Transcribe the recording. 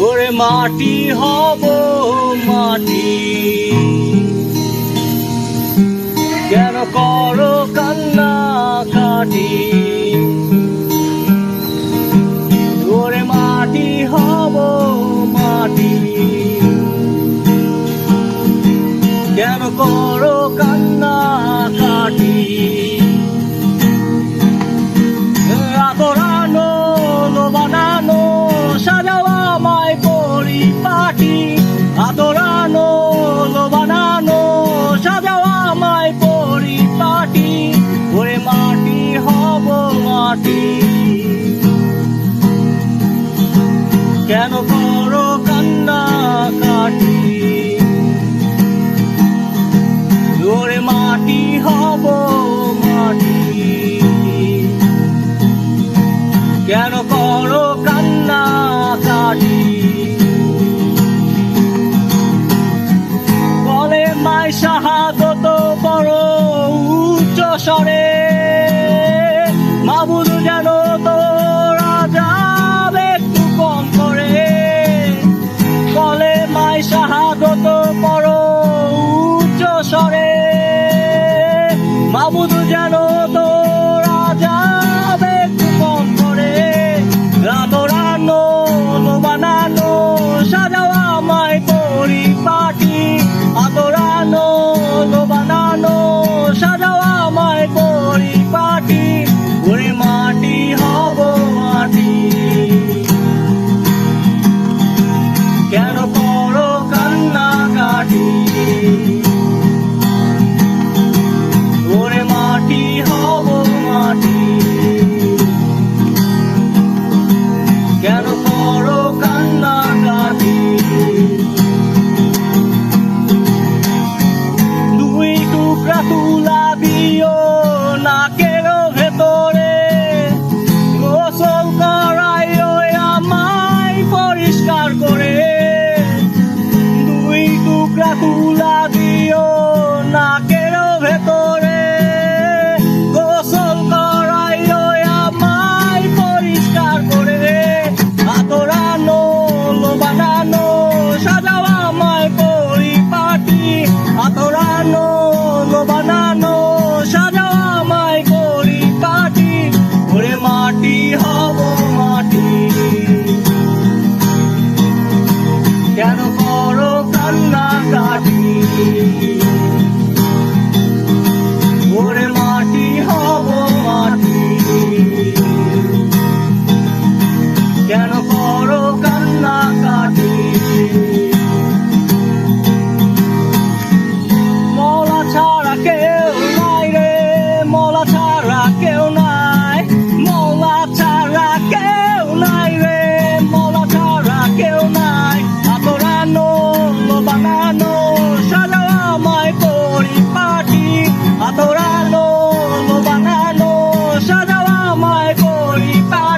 ওরে মাটি হব মাটি। কেন করো কান্না কাটি? ওরে মাটি হব মাটি satu Música my holy power.